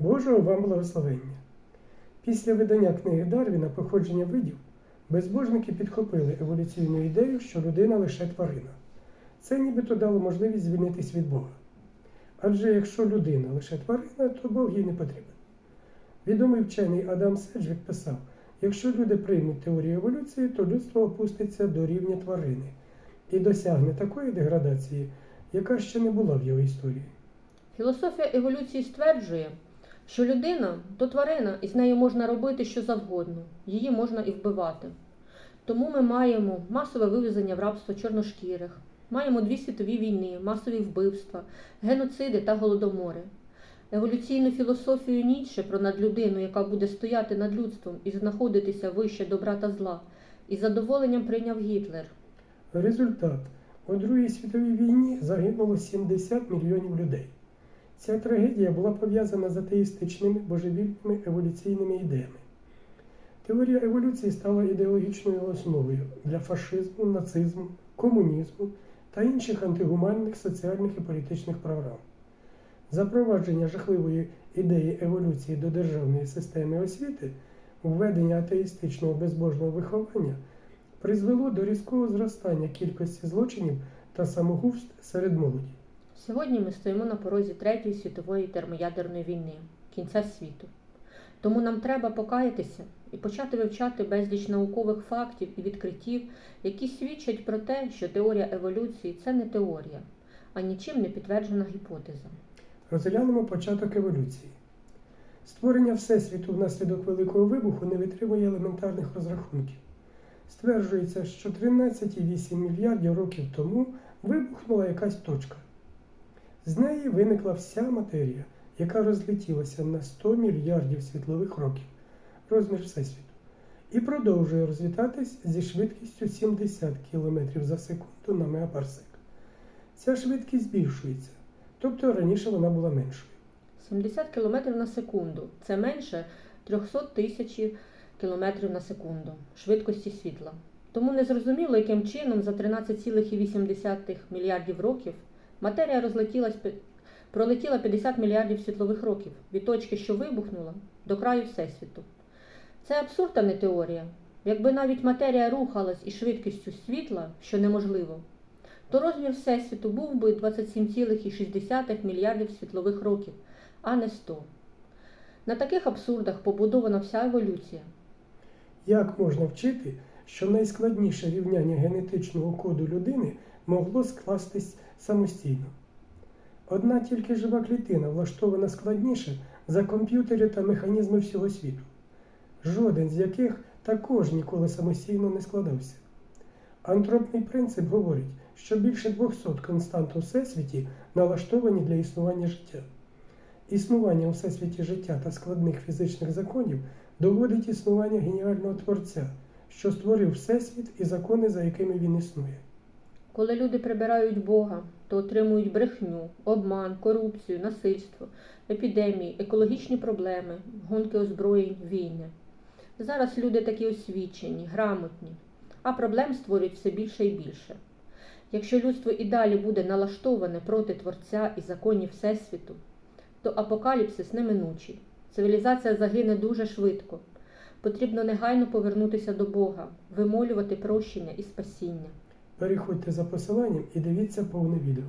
Божого вам благословення. Після видання книги Дарвіна Походження видів безбожники підхопили еволюційну ідею, що людина лише тварина. Це нібито дало можливість звільнитись від Бога. Адже якщо людина лише тварина, то Бог їй не потрібен. Відомий вчений Адам Седжвік писав: якщо люди приймуть теорію еволюції, то людство опуститься до рівня тварини і досягне такої деградації, яка ще не була в його історії. Філософія еволюції стверджує, що людина то тварина, і з нею можна робити що завгодно, її можна і вбивати. Тому ми маємо масове вивезення в рабство чорношкірих, маємо дві світові війни, масові вбивства, геноциди та голодомори. Еволюційну філософію Ніцше про надлюдину, яка буде стояти над людством і знаходитися вище добра та зла, із задоволенням прийняв Гітлер. Результат у Другій світовій війні загинуло 70 мільйонів людей. Ця трагедія була пов'язана з атеїстичними божевільними еволюційними ідеями. Теорія еволюції стала ідеологічною основою для фашизму, нацизму, комунізму та інших антигуманних соціальних і політичних програм. Запровадження жахливої ідеї еволюції до державної системи освіти, введення атеїстичного безбожного виховання призвело до різкого зростання кількості злочинів та самогубств серед молоді. Сьогодні ми стоїмо на порозі Третьої світової термоядерної війни, кінця світу. Тому нам треба покаятися і почати вивчати безліч наукових фактів і відкриттів, які свідчать про те, що теорія еволюції це не теорія, а нічим не підтверджена гіпотеза. Розглянемо початок еволюції. Створення Всесвіту внаслідок Великого вибуху не витримує елементарних розрахунків. Стверджується, що 13,8 мільярдів років тому вибухнула якась точка. З неї виникла вся матерія, яка розлетілася на 100 мільярдів світлових років, розмір Всесвіту, і продовжує розлітатись зі швидкістю 70 км за секунду на мегапарсек. Ця швидкість збільшується, тобто раніше вона була меншою. 70 км на секунду це менше 300 тисяч км на секунду швидкості світла. Тому незрозуміло, яким чином за 13,8 мільярдів років матерія розлетілась, пролетіла 50 мільярдів світлових років від точки, що вибухнула, до краю Всесвіту. Це абсурд, а не теорія. Якби навіть матерія рухалась із швидкістю світла, що неможливо, то розмір Всесвіту був би 27,6 мільярдів світлових років, а не 100. На таких абсурдах побудована вся еволюція. Як можна вчити, що найскладніше рівняння генетичного коду людини могло скластись самостійно? Одна тільки жива клітина влаштована складніше за комп'ютери та механізми всього світу, жоден з яких також ніколи самостійно не складався. Антропний принцип говорить, що більше 200 констант у всесвіті налаштовані для існування життя. Існування у всесвіті життя та складних фізичних законів доводить існування геніального творця, що створив всесвіт і закони, за якими він існує. Коли люди прибирають Бога, то отримують брехню, обман, корупцію, насильство, епідемії, екологічні проблеми, гонки озброєнь, війни. Зараз люди такі освічені, грамотні, а проблем створюють все більше і більше. Якщо людство і далі буде налаштоване проти Творця і законів Всесвіту, то апокаліпсис неминучий. Цивілізація загине дуже швидко. Потрібно негайно повернутися до Бога, вимолювати прощення і спасіння. Переходьте за посиланням і дивіться повне відео.